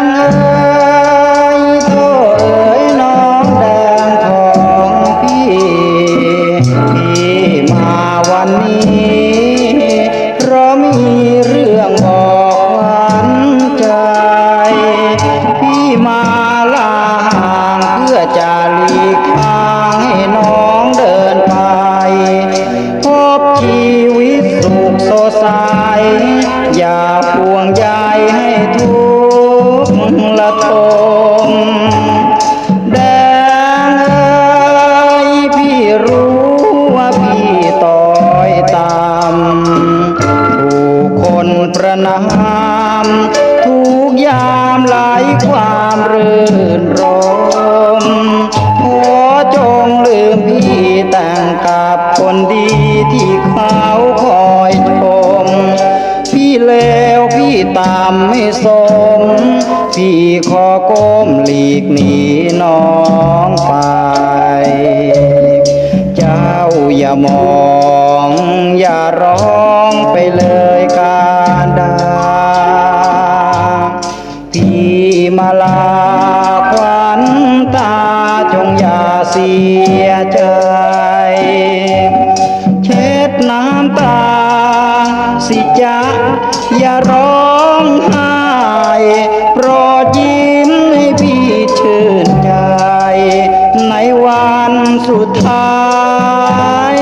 งเอ้ยโทเอ้ยน้องแดงของพี่ที่มาวันนี้เพราะมีเรื่องบอนใจ พี่มาลาห่างเพื่อจะหลีกทางให้น้องเดินไป พบชีวิตสุขสดใสอย่าปวงยา ทมแดงเอ้ยพี่รู้ว่าพี่ต่อยตามถูกคนประนามทุกยามหลายความรื่นรม พี่ขอก้มหลีกหนีน้องไป เจ้าอย่ามอง อย่าร้องไปเลยกาดา พี่มาลาควันตาจงอย่าเสียใจ เช็ดน้ำตาสิจ๊ะอย่าร้องไห้ สุดท้าย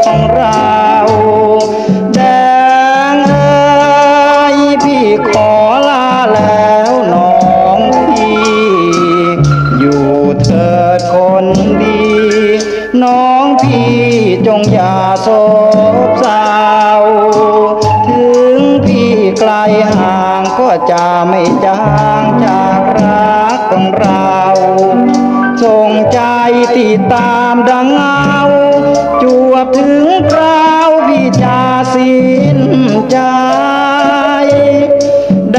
ของเราแดงเอ้ยพี่ขอลาแล้วน้องพี่ อยู่เถิดคนดี น้องพี่จงอย่าโศกเศร้าถึงพี่ไกลห่างก็จะไม่จางจ ตามดังเงาจวบถึงคราวพี่จะสิ้นใจ แด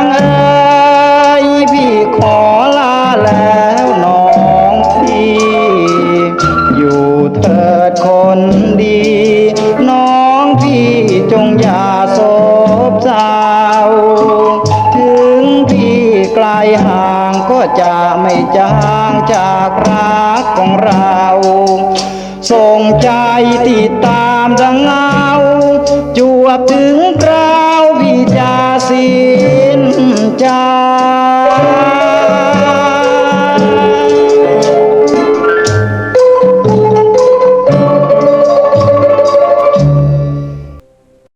งเอ้ยพี่ขอลาแล้วน้องพี่ อยู่เถิดคนดี น้องพี่จงอย่าโศบเศร้าถึงพี่ไกลห่า งก็จะไม่จางจากรักของเราส่งใจติดตามดังเงาจวบถึงคราวพี่จะสิ้